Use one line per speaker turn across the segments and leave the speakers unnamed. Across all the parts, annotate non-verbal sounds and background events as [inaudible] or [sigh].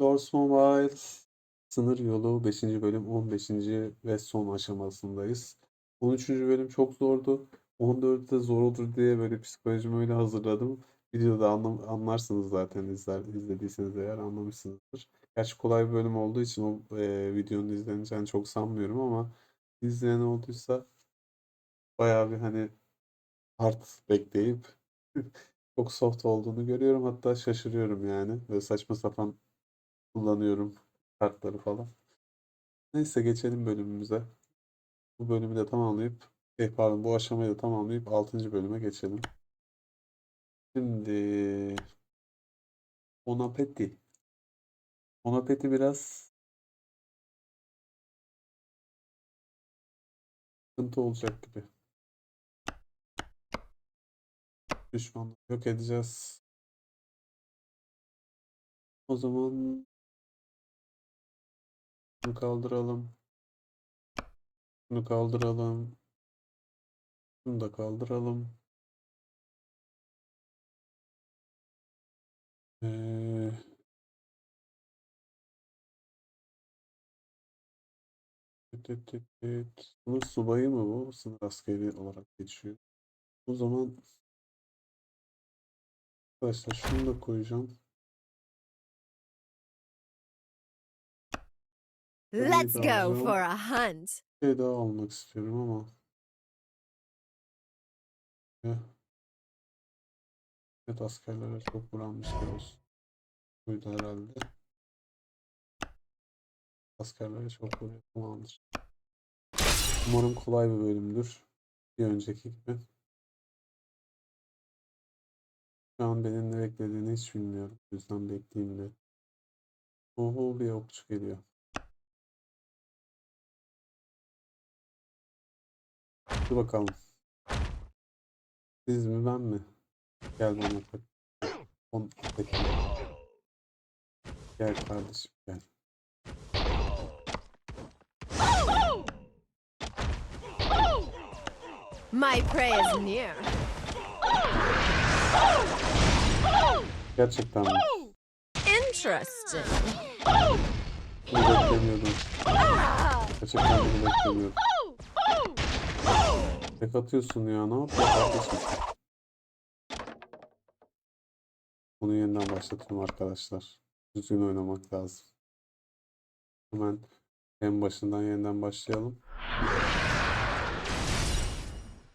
Doors Mobile Sınır Yolu 5. bölüm 15. ve son aşamasındayız. 13. bölüm çok zordu. 14'ü de zor olur diye böyle psikolojimi öyle hazırladım. Videoda anlam anlarsınız zaten izler, izlediyseniz eğer anlamışsınızdır. Gerçi kolay bir bölüm olduğu için o e, videonun izleneceğini çok sanmıyorum ama izleyen olduysa bayağı bir hani hard bekleyip [laughs] çok soft olduğunu görüyorum. Hatta şaşırıyorum yani. Böyle saçma sapan kullanıyorum kartları falan. Neyse geçelim bölümümüze. Bu bölümü de tamamlayıp, eh, pardon bu aşamayı da tamamlayıp 6. bölüme geçelim. Şimdi Onapeti. Onapeti biraz sıkıntı olacak gibi. Düşmanları yok edeceğiz. O zaman bunu kaldıralım. Bunu kaldıralım. Bunu da kaldıralım. Ee, tıt tıt tıt. Sınır subayı mı bu? Sınır askeri olarak geçiyor. O zaman arkadaşlar şunu da koyacağım.
Let's go for a hunt.
Bir şey daha almak istiyorum ama. Evet askerlere çok vuranmış olsun. Buydu herhalde. Askerlere çok vuruyor. Tamamdır. Umarım kolay bir bölümdür. Bir önceki gibi. Şu an benim ne beklediğini hiç bilmiyorum. O yüzden bekleyeyim de. Oho bir okçu geliyor. Dur bakalım. Siz mi ben mi? Gel bana tak. On peki. Gel kardeşim gel.
My prey is near.
Gerçekten mi?
Interesting.
Bunu beklemiyordum. Gerçekten bunu beklemiyordum. Tek atıyorsun ya ne yapıyorsun? Bunu yeniden başlatıyorum arkadaşlar. Düzgün oynamak lazım. Hemen en başından yeniden başlayalım.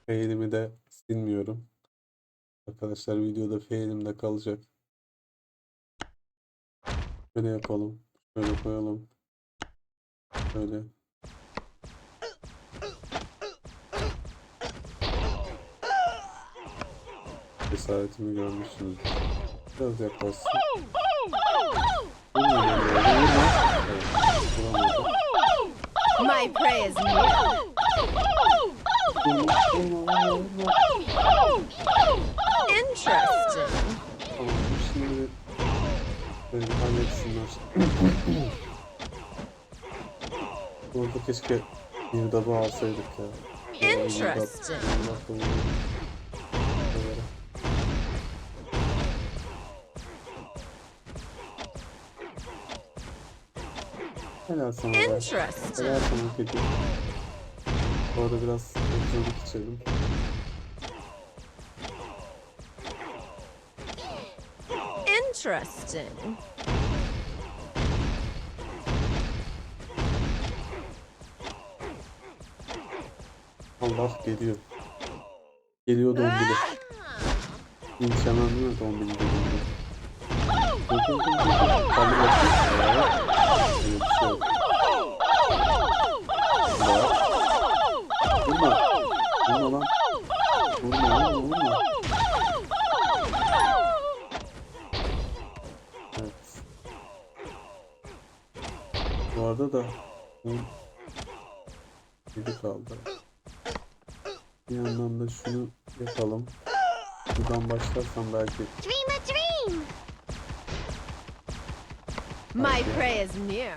Fail'imi de silmiyorum. Arkadaşlar videoda fail'im kalacak. Şöyle yapalım. Şöyle koyalım. Şöyle. Cesaretimi görmüşsünüz. Biraz yaklaşsın.
My prey is. Interesting.
Tamam, şimdi böyle bir halletsinler. Burada keşke bir daba alsaydık ya.
Interesting.
Helal sana be.
Interesting.
Helal sana kedi. Bu arada biraz ekranı içelim.
Interesting.
Allah geliyor. Geliyor dombili. Linç hemen değil mi dombili dediğinde? Dur dur dur dur. dur. Kaldır bakayım. Vurma. Vurma lan. Vurma vurma vurma. Evet. Bu arada da Biri kaldı. Bir yandan da şunu yapalım. Buradan başlarsam belki
Dream
My prey is near.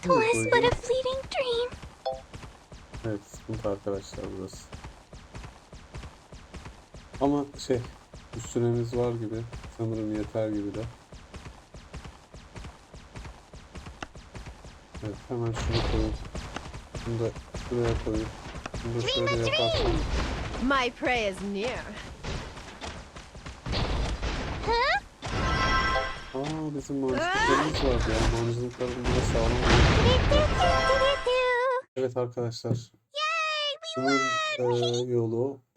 Twas but a fleeting dream.
Evet sıkıntı arkadaşlar burası. Ama şey Bir süremiz var gibi. Sanırım yeter gibi de. Evet hemen şunu koyup şunu da şuraya koyup şunu da şöyle yaparsam
My prey is near.
Bizim mancınıklarımız vardı ya. Mancınıklar bunlara sağlam. Evet arkadaşlar. Sınır eee, yolu. [clears throat]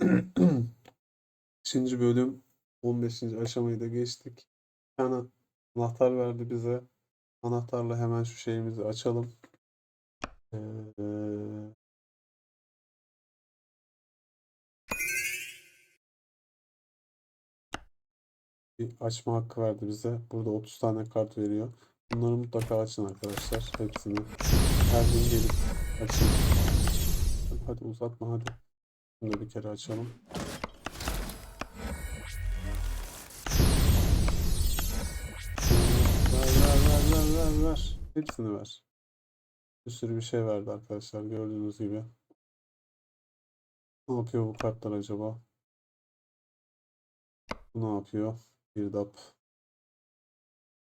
5. bölüm 15. aşamayı da geçtik. Bir tane anahtar verdi bize. Anahtarla hemen şu şeyimizi açalım. Eee, bir açma hakkı verdi bize. Burada 30 tane kart veriyor. Bunları mutlaka açın arkadaşlar. Hepsini. Her gün gelip açın. Hadi uzatma hadi. Bunu bir kere açalım. Ver ver ver ver ver. Hepsini ver. Bir sürü bir şey verdi arkadaşlar gördüğünüz gibi. Ne yapıyor bu kartlar acaba? Bu ne yapıyor? Bir dap.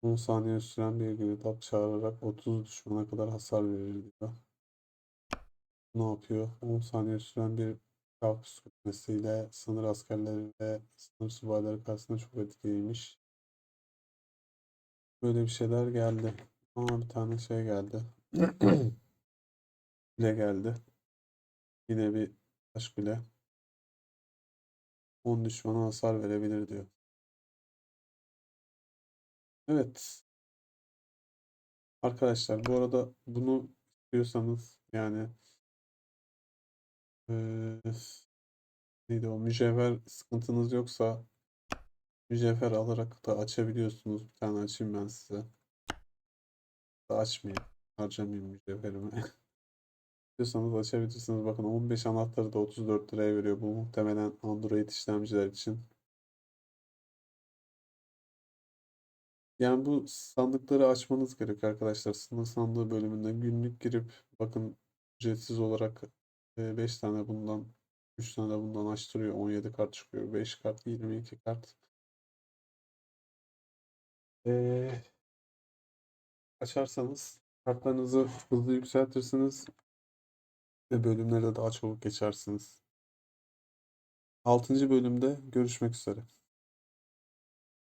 10 saniye süren bir girdap çağırarak 30 düşmana kadar hasar verir diyor. Ne yapıyor? 10 saniye süren bir kalk psikolojisiyle sınır askerleri ve sınır subayları karşısında çok etkiliymiş. Böyle bir şeyler geldi. Ama bir tane şey geldi. [clears throat] Kule geldi. Yine bir taş kule. 10 düşmana hasar verebilir diyor. Evet. Arkadaşlar bu arada bunu istiyorsanız yani eee neydi o mücevher sıkıntınız yoksa mücevher alarak da açabiliyorsunuz. Bir tane açayım ben size. Da açmayayım. Harcamayayım mücevherimi. [laughs] İstiyorsanız açabilirsiniz. Bakın 15 anahtarı da 34 liraya veriyor. Bu muhtemelen Android işlemciler için. Yani bu sandıkları açmanız gerekiyor arkadaşlar. Sınır sandığı bölümünde günlük girip bakın ücretsiz olarak 5 tane bundan 3 tane bundan açtırıyor. 17 kart çıkıyor. 5 kart 22 kart. Ee, açarsanız kartlarınızı hızlı yükseltirsiniz ve bölümlere daha çabuk geçersiniz. 6. bölümde görüşmek üzere.